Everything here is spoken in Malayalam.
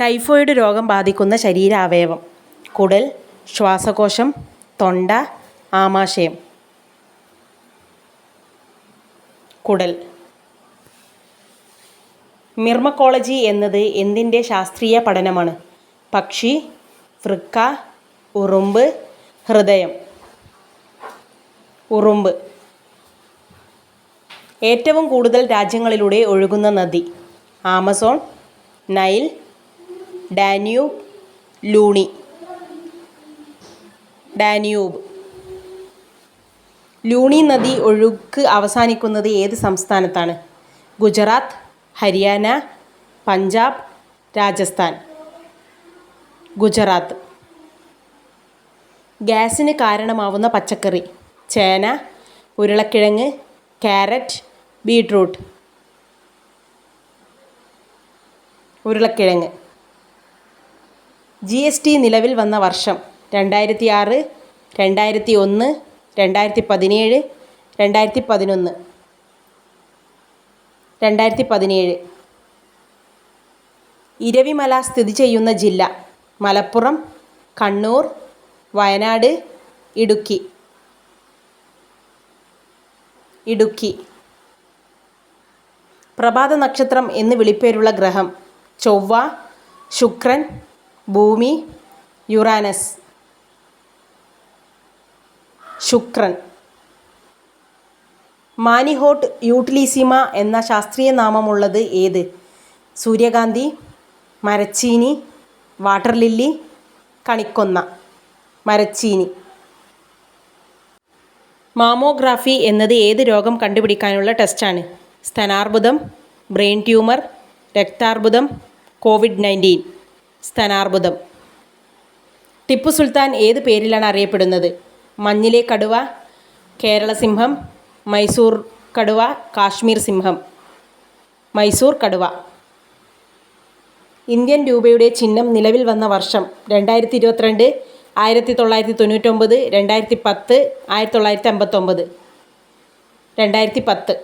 ടൈഫോയിഡ് രോഗം ബാധിക്കുന്ന ശരീരാവയവം. കുടൽ ശ്വാസകോശം തൊണ്ട ആമാശയം. കുടൽ. മിർമക്കോളജി എന്നത് എന്തിന്റെ ശാസ്ത്രീയ പഠനമാണ്? പക്ഷി വൃക്ക ഉറുമ്പ് ഹൃദയം. ഉറുമ്പ്. ഏറ്റവും കൂടുതൽ രാജ്യങ്ങളിലൂടെ ഒഴുകുന്ന നദി. Amazon Nile Danube Luni. Danube. Luni നദി ഒഴുക്ക് അവസാനിക്കുന്നത് ഏത് സംസ്ഥാനത്താണ്? ഗുജറാത്ത് ഹരിയാന പഞ്ചാബ് രാജസ്ഥാൻ. ഗുജറാത്ത്. ഗ്യാസിന് കാരണമാവുന്ന പച്ചക്കറി. ചേന ഉരുളക്കിഴങ്ങ് ക്യാരറ്റ് ബീട്രൂട്ട്. ഉരുളക്കിഴങ്ങ്. ജി എസ് ടി നിലവിൽ വന്ന വർഷം രണ്ടായിരത്തി ആറ് രണ്ടായിരത്തി ഒന്ന് രണ്ടായിരത്തി പതിനേഴ് രണ്ടായിരത്തി പതിനൊന്ന് രണ്ടായിരത്തി പതിനേഴ് ഇരവിമല സ്ഥിതി ചെയ്യുന്ന ജില്ല മലപ്പുറം കണ്ണൂർ വയനാട് ഇടുക്കി. ഇടുക്കി. പ്രഭാത നക്ഷത്രം എന്ന് വിളിപ്പേരുള്ള ഗ്രഹം ചൊവ്വ ശുക്രൻ ഭൂമി യുറാനസ്. ശുക്രൻ. മാനിഹോട്ട് യൂട്ടിലിസിമ എന്ന ശാസ്ത്രീയ നാമമുള്ളത് ഏത്? സൂര്യകാന്തി മരച്ചീനി വാട്ടർ ലില്ലി കണിക്കൊന്ന. മരച്ചീനി. മാമോഗ്രാഫി എന്നത് ഏത് രോഗം കണ്ടുപിടിക്കാനുള്ള ടെസ്റ്റാണ്? സ്തനാർബുദം ബ്രെയിൻ ട്യൂമർ രക്താർബുദം കോവിഡ് നയന്റീൻ. സ്തനാർബുദം. ടിപ്പു സുൽത്താൻ ഏത് പേരിലാണ് അറിയപ്പെടുന്നത്? മഞ്ഞിലെ കടുവ കേരള സിംഹം മൈസൂർ കടുവ കാശ്മീർ സിംഹം. മൈസൂർ കടുവ. ഇന്ത്യൻ രൂപയുടെ ചിഹ്നം നിലവിൽ വന്ന വർഷം രണ്ടായിരത്തി ഇരുപത്തിരണ്ട് ആയിരത്തി തൊള്ളായിരത്തി തൊണ്ണൂറ്റൊമ്പത് രണ്ടായിരത്തി പത്ത് ആയിരത്തി തൊള്ളായിരത്തി അമ്പത്തൊമ്പത് രണ്ടായിരത്തി പത്ത്